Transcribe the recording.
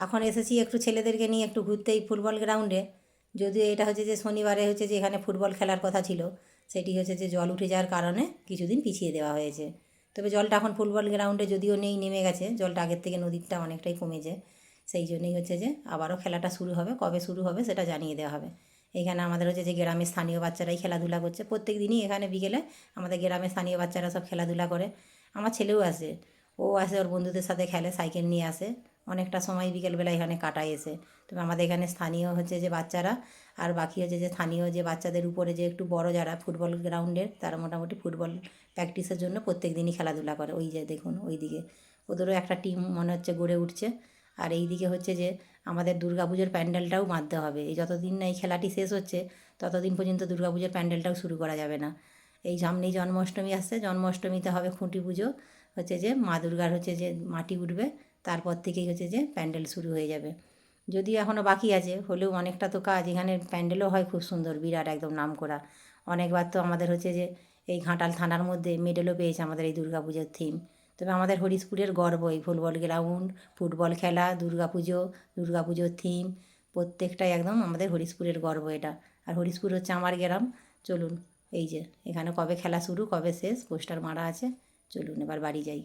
এখন এসেছি একটু ছেলেদেরকে নিয়ে একটু ঘুরতে এই ফুটবল গ্রাউন্ডে। যদিও এটা হচ্ছে যে শনিবারে হচ্ছে যে এখানে ফুটবল খেলার কথা ছিল, সেটি হচ্ছে যে জল উঠে যাওয়ার কারণে কিছুদিন পিছিয়ে দেওয়া হয়েছে। তবে জলটা এখন ফুটবল গ্রাউন্ডে যদিও নেই, নেমে গেছে, জলটা আগের থেকে নদীরটা অনেকটাই কমেছে। সেই জন্যই হচ্ছে যে আবারও খেলাটা শুরু হবে, কবে শুরু হবে সেটা জানিয়ে দেওয়া হবে। এখানে আমাদের হচ্ছে যে গ্রামের স্থানীয় বাচ্চারাই খেলাধুলা করছে। প্রত্যেক দিনই এখানে বিকেলে আমাদের গ্রামের স্থানীয় বাচ্চারা সব খেলাধুলা করে। আমার ছেলেও আসে, ও আসে ওর বন্ধুদের সাথে খেলে, সাইকেল নিয়ে আসে। অনেকটা সময় বিকেলবেলা এখানে কাটায় এসে। তবে আমাদের এখানে স্থানীয় হচ্ছে যে বাচ্চারা, আর বাকি হচ্ছে যে স্থানীয় যে বাচ্চাদের উপরে যে একটু বড় যারা ফুটবল গ্রাউন্ডের, তারা মোটামুটি ফুটবল প্র্যাকটিসের জন্য প্রত্যেক দিনই খেলাধুলা করে। ওই যে দেখুন ওই দিকে ওদেরও একটা টিম মনে হচ্ছে গড়ে উঠছে। আর এই দিকে হচ্ছে যে আমাদের দুর্গাপুজোর প্যান্ডেলটাও বাঁধতে হবে। এই যতদিন না এই খেলাটি শেষ হচ্ছে, ততদিন পর্যন্ত দুর্গাপুজোর প্যান্ডেলটাও শুরু করা যাবে না। এই সামনেই জন্মাষ্টমী আসছে। জন্মাষ্টমীতে হবে খুঁটি পুজো। হচ্ছে যে মা দুর্গার হচ্ছে যে মাটি উঠবে, তারপর থেকেই হচ্ছে যে প্যান্ডেল শুরু হয়ে যাবে। যদি এখনও বাকি আছে, হলেও অনেকটা তো কাজ। এখানে প্যান্ডেলও হয় খুব সুন্দর, বিরাট একদম নাম করা অনেকবার তো আমাদের হচ্ছে যে এই ঘাটাল থানার মধ্যে মেডেলও পেয়েছে আমাদের এই দুর্গাপুজোর থিম তবে আমাদের হরিশপুরের গর্ব, এই ফুটবল গ্রাউন্ড, ফুটবল খেলা দুর্গাপুজো দুর্গাপুজোর থিম প্রত্যেকটাই একদম আমাদের হরিশপুরের গর্ব এটা। আর হরিশপুর হচ্ছে আমার গ্রাম। চলুন, এই যে, এখানে কবে খেলা শুরু, কবে শেষ, পোস্টার মারা আছে। চলুন এবার বাড়ি যাই।